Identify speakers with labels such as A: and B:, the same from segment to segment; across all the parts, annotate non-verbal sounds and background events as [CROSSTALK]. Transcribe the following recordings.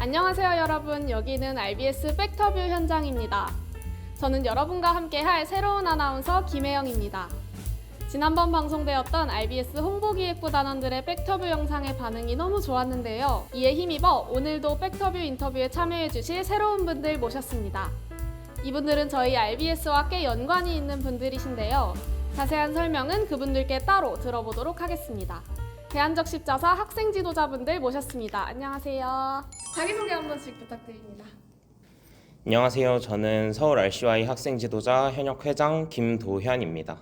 A: 안녕하세요 여러분 여기는 RBS 백터뷰 현장입니다. 저는 여러분과 함께 할 새로운 아나운서 김혜영입니다. 지난번 방송되었던 RBS 홍보기획부 단원들의 백터뷰 영상의 반응이 너무 좋았는데요. 이에 힘입어 오늘도 백터뷰 인터뷰에 참여해 주실 새로운 분들 모셨습니다. 이분들은 저희 RBS와 꽤 연관이 있는 분들이신데요. 자세한 설명은 그분들께 따로 들어보도록 하겠습니다. 대한적 십자사 학생 지도자분들 모셨습니다. 안녕하세요. 자기소개 한 번씩 부탁드립니다.
B: 안녕하세요. 저는 서울 RCY 학생 지도자 현역 회장 김도현입니다.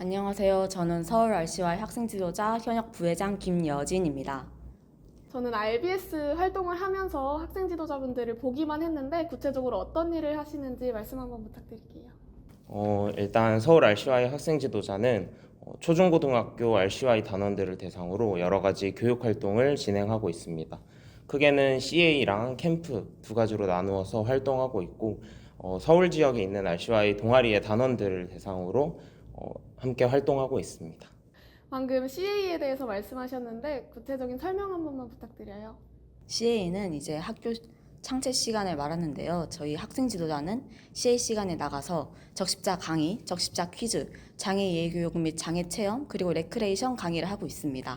C: 안녕하세요. 저는 서울 RCY 학생 지도자 현역 부회장 김여진입니다.
A: 저는 RBS 활동을 하면서 학생 지도자분들을 보기만 했는데 구체적으로 어떤 일을 하시는지 말씀 한번 부탁드릴게요.
B: 어, 일단 서울 RCY 학생 지도자는 어, 초중고등학교 RCY 단원들을 대상으로 여러 가지 교육 활동을 진행하고 있습니다. 크게는 CA랑 캠프 두 가지로 나누어서 활동하고 있고 어, 서울 지역에 있는 RCY 동아리의 단원들을 대상으로 어, 함께 활동하고 있습니다.
A: 방금 CA에 대해서 말씀하셨는데 구체적인 설명 한 번만 부탁드려요.
C: CA는 이제 학교 창체 시간을 말하는데요. 저희 학생 지도자는 CA 시간에 나가서 적십자 강의, 적십자 퀴즈, 장애 예의 교육 및 장애 체험, 그리고 레크레이션 강의를 하고 있습니다.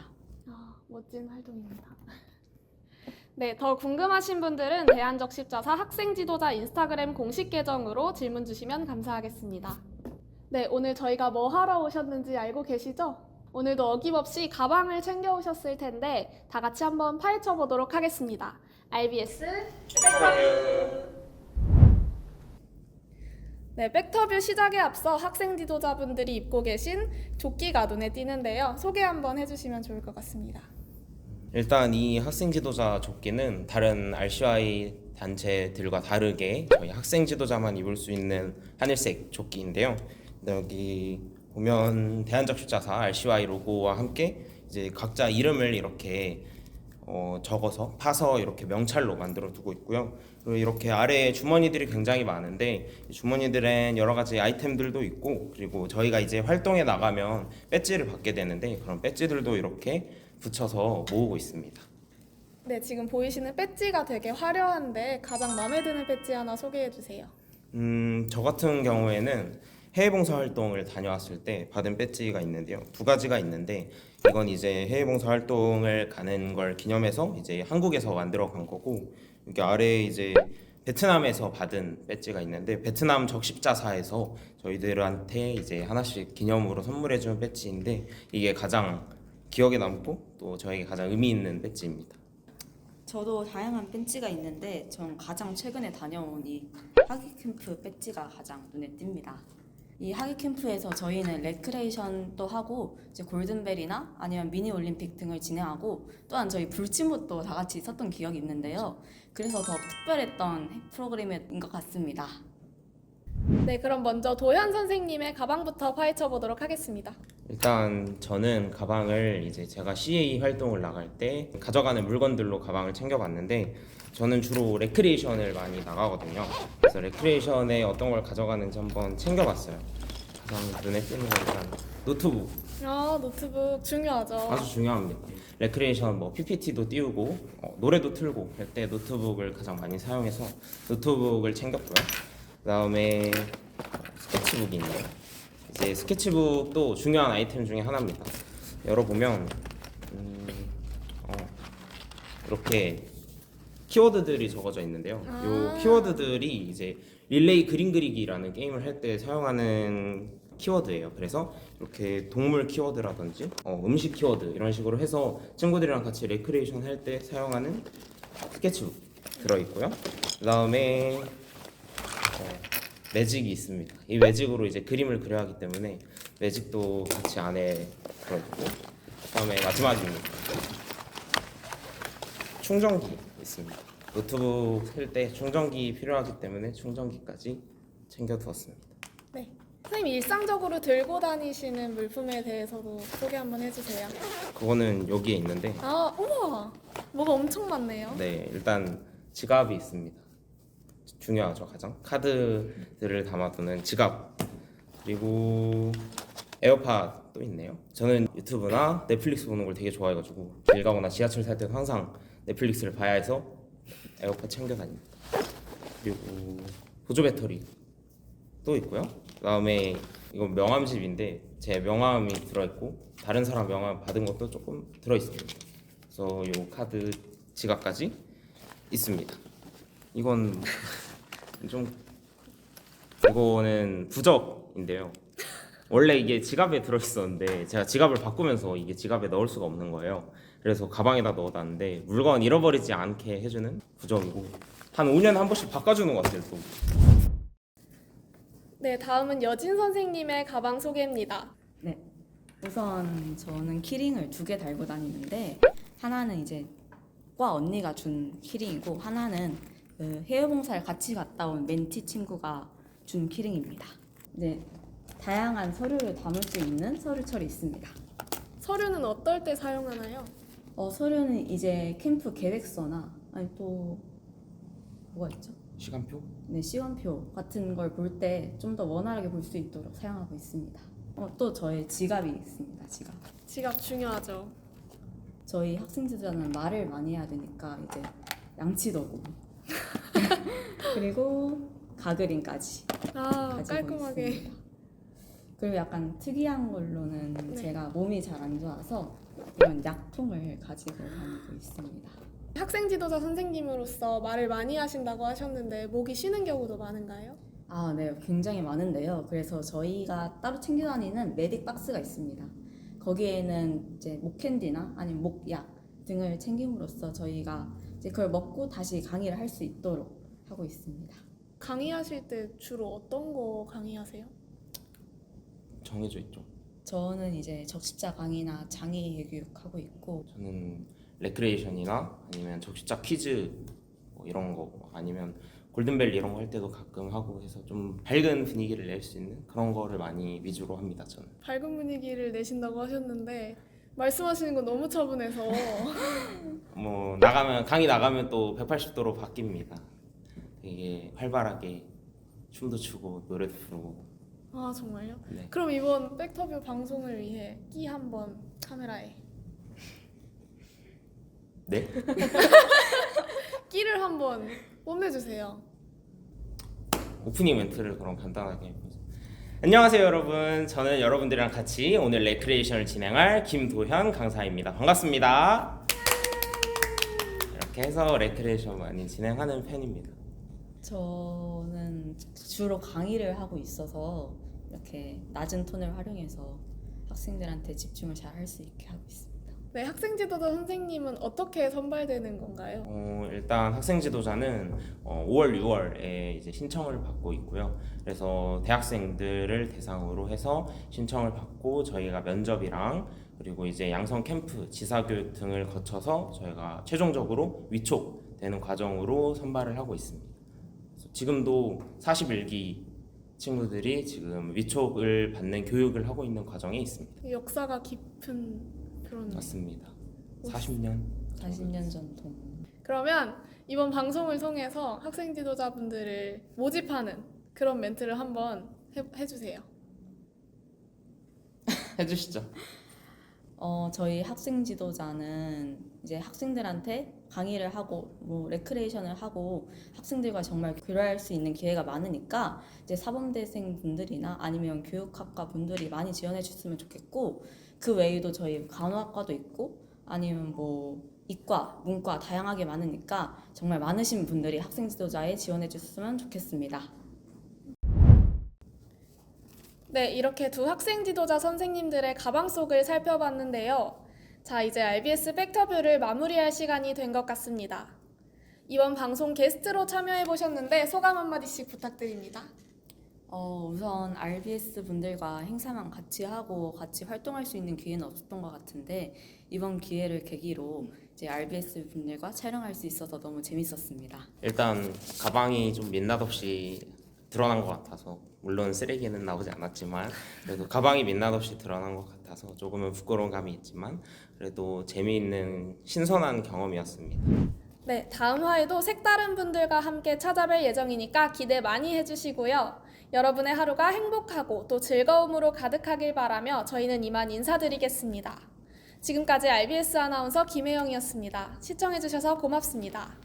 A: 아, 멋진 활동입니다. [LAUGHS] 네, 더 궁금하신 분들은 대한적십자사 학생 지도자 인스타그램 공식 계정으로 질문 주시면 감사하겠습니다. 네, 오늘 저희가 뭐 하러 오셨는지 알고 계시죠? 오늘도 어김없이 가방을 챙겨 오셨을 텐데 다 같이 한번 파헤쳐 보도록 하겠습니다. RBS 네, 백터뷰 시작에 앞서 학생 지도자분들이 입고 계신 조끼가 눈에 띄는데요. 소개 한번 해주시면 좋을 것 같습니다.
B: 일단 이 학생 지도자 조끼는 다른 RCY 단체들과 다르게 저희 학생 지도자만 입을 수 있는 하늘색 조끼인데요. 여기 보면 대한적십자사 RCY 로고와 함께 이제 각자 이름을 이렇게 어, 적어서 파서 이렇게 명찰로 만들어 두고 있고요. 그리고 이렇게 아래에 주머니들이 굉장히 많은데 이 주머니들엔 여러 가지 아이템들도 있고 그리고 저희가 이제 활동에 나가면 배지를 받게 되는데 그런 배지들도 이렇게 붙여서 모으고 있습니다.
A: 네, 지금 보이시는 배지가 되게 화려한데 가장 마음에 드는 배지 하나 소개해 주세요.
B: 음, 저 같은 경우에는 해외 봉사 활동을 다녀왔을 때 받은 배지가 있는데요. 두 가지가 있는데 이건 이제 해외 봉사 활동을 가는 걸 기념해서 이제 한국에서 만들어 간 거고 여기 아래에 이제 베트남에서 받은 배지가 있는데 베트남 적십자사에서 저희들한테 이제 하나씩 기념으로 선물해 준 배지인데 이게 가장 기억에 남고 또 저에게 가장 의미 있는 배지입니다.
C: 저도 다양한 배지가 있는데 전 가장 최근에 다녀온 이 하기 캠프 배지가 가장 눈에 띕니다. 이 하기 캠프에서 저희는 레크레이션도 하고 이제 골든벨이나 아니면 미니 올림픽 등을 진행하고 또한 저희 불침옷도 다 같이 있었던 기억이 있는데요. 그래서 더 특별했던 프로그램인 것 같습니다.
A: 네, 그럼 먼저 도현 선생님의 가방부터 파헤쳐 보도록 하겠습니다.
B: 일단 저는 가방을 이제 제가 CA 활동을 나갈 때 가져가는 물건들로 가방을 챙겨봤는데 저는 주로 레크리에이션을 많이 나가거든요. 그래서 레크리에이션에 어떤 걸 가져가는지 한번 챙겨봤어요. 가장 눈에 띄는 건 일단 노트북
A: 아, 노트북 중요하죠.
B: 아주 중요합니다. 레크리에이션 뭐 PPT도 띄우고 어, 노래도 틀고 할 때 노트북을 가장 많이 사용해서 노트북을 챙겼고요. 그다음에 스케치북이 있네요. 이제 스케치북도 중요한 아이템 중에 하나입니다. 열어보면 음, 어, 이렇게 키워드들이 적어져 있는데요. 이 키워드들이 이제 릴레이 그림 그리기라는 게임을 할 때 사용하는 키워드예요. 그래서 이렇게 동물 키워드라든지 어, 음식 키워드 이런 식으로 해서 친구들이랑 같이 레크레이션 할 때 사용하는 스케치북 들어 있고요. 그 다음에 어, 매직이 있습니다. 이 매직으로 이제 그림을 그려야 하기 때문에 매직도 같이 안에 들어있고 그 다음에 마지막입니다. 충전기 있습니다. 노트북 쓸 때 충전기 필요하기 때문에 충전기까지 챙겨 두었습니다.
A: 네. 선생님 일상적으로 들고 다니시는 물품에 대해서도 소개 한번 해주세요.
B: 그거는 여기에 있는데
A: 아, 우와, 뭐가 엄청 많네요.
B: 네 일단 지갑이 있습니다. 중요하죠 가장 카드들을 담아두는 지갑 그리고 에어팟도 있네요. 저는 유튜브나 넷플릭스 보는 걸 되게 좋아해가지고 길 가거나 지하철 탈 때는 항상 넷플릭스를 봐야 해서 에어팟 챙겨 다닙니다. 그리고 보조 배터리 또 있고요. 그다음에 이건 명함집인데 제 명함이 들어있고 다른 사람 명함 받은 것도 조금 들어 있습니다. 그래서 요 카드 지갑까지 있습니다. 이건 [LAUGHS] 좀 이거는 부적인데요. 원래 이게 지갑에 들어 있었는데 제가 지갑을 바꾸면서 이게 지갑에 넣을 수가 없는 거예요. 그래서 가방에다 넣어놨는데 물건 잃어버리지 않게 해주는 부적이고 한 5년에 한 번씩 바꿔주는 것 같아요. 또.
A: 네, 다음은 여진 선생님의 가방 소개입니다.
C: 네. 우선 저는 키링을 두 개 달고 다니는데 하나는 이제 과 언니가 준 키링이고 하나는 그 해외 봉사를 같이 갔다 온 멘티 친구가 준 키링입니다. 이제 다양한 서류를 담을 수 있는 서류 철이 있습니다.
A: 서류는 어떨 때 사용하나요?
C: 어, 서류는 이제 캠프 계획서나 아니 또 뭐가 있죠?
B: 시간표?
C: 네, 시간표 같은 걸 볼 때 좀 더 원활하게 볼 수 있도록 사용하고 있습니다. 어, 또 저의 지갑이 있습니다. 지갑.
A: 지갑 중요하죠.
C: 저희 학생 지도자는 말을 많이 해야 되니까 이제 양치도구 [LAUGHS] 그리고 가그린까지
A: 아,
C: 가지고
A: 깔끔하게.
C: 있습니다. 그리고 약간 특이한 걸로는
A: 네.
C: 제가 몸이 잘 안 좋아서 이런 약통을 가지고 다니고 있습니다.
A: 학생 지도자 선생님으로서 말을 많이 하신다고 하셨는데 목이 쉬는 경우도 많은가요?
C: 아, 네, 굉장히 많은데요. 그래서 저희가 따로 챙겨 다니는 메딕 박스가 있습니다. 거기에는 이제 목캔디나 아니면 목약 등을 챙김으로써 저희가 이제 그걸 먹고 다시 강의를 할 수 있도록 하고 있습니다.
A: 강의하실 때 주로 어떤 거 강의하세요?
B: 정해져 있죠.
C: 저는 이제 적십자 강의나 장애 교육 하고 있고
B: 저는 레크레이션이나 아니면 적시자 퀴즈 뭐 이런 거 아니면 골든벨 이런 거 할 때도 가끔 하고 해서 좀 밝은 분위기를 낼 수 있는 그런 거를 많이 위주로 합니다. 저는.
A: 밝은 분위기를 내신다고 하셨는데 말씀하시는 거 너무 차분해서 [LAUGHS]
B: 뭐 나가면 강의 나가면 또 180도로 바뀝니다. 되게 활발하게 춤도 추고 노래도 부르고.
A: 아 정말요?
B: 네.
A: 그럼 이번 백터뷰 방송을 위해 끼 한번 카메라에
B: 네? [LAUGHS]
A: 끼를 한번 뽐내주세요.
B: 오프닝 멘트를 그럼 간단하게 해보죠. 안녕하세요 여러분. 저는 여러분들이랑 같이 오늘 레크레이션을 진행할 김도현 강사입니다. 반갑습니다. 이렇게 해서 레크레이션 많이 진행하는 편입니다.
C: 저는 주로 강의를 하고 있어서 이렇게 낮은 톤을 활용해서 학생들한테 집중을 잘 할 수 있게 하고 있습니다.
A: 네, 학생 지도자 선생님은 어떻게 선발되는 건가요?
B: 어, 일단 학생 지도자는 어, 5월, 6월에 이제 신청을 받고 있고요. 그래서 대학생들을 대상으로 해서 신청을 받고 저희가 면접이랑 그리고 이제 양성 캠프, 지사교육 등을 거쳐서 저희가 최종적으로 위촉되는 과정으로 선발을 하고 있습니다. 지금도 41기 친구들이 지금 위촉을 받는 교육을 하고 있는 과정에 있습니다.
A: 역사가 깊은 그런.
B: 맞습니다. 40년
C: 40년 전통.
A: 그러면 이번 방송을 통해서 학생 지도자분들을 모집하는 그런 멘트를 한번 해, 해주세요. [LAUGHS]
B: 해주시죠. [LAUGHS]
C: 어, 저희 학생 지도자는 이제 학생들한테 강의를 하고 뭐 레크레이션을 하고 학생들과 정말 교류할 수 있는 기회가 많으니까 이제 사범대생 분들이나 아니면 교육학과 분들이 많이 지원해 주셨으면 좋겠고 그 외에도 저희 간호학과도 있고 아니면 뭐 이과, 문과 다양하게 많으니까 정말 많으신 분들이 학생 지도자에 지원해 주셨으면 좋겠습니다.
A: 네, 이렇게 두 학생 지도자 선생님들의 가방 속을 살펴봤는데요. 자, 이제 RBS 백터뷰를 마무리할 시간이 된 것 같습니다. 이번 방송 게스트로 참여해 보셨는데 소감 한마디씩 부탁드립니다.
C: 어, 우선 RBS 분들과 행사만 같이 하고 같이 활동할 수 있는 기회는 없었던 것 같은데 이번 기회를 계기로 이제 RBS 분들과 촬영할 수 있어서 너무 재밌었습니다.
B: 일단 가방이 좀 민낯 없이 드러난 것 같아서 물론 쓰레기는 나오지 않았지만 그래도 가방이 민낯 없이 드러난 것 같아서 조금은 부끄러운 감이 있지만 그래도 재미있는 신선한 경험이었습니다.
A: 네, 다음 화에도 색다른 분들과 함께 찾아뵐 예정이니까 기대 많이 해주시고요. 여러분의 하루가 행복하고 또 즐거움으로 가득하길 바라며 저희는 이만 인사드리겠습니다. 지금까지 RBS 아나운서 김혜영이었습니다. 시청해주셔서 고맙습니다.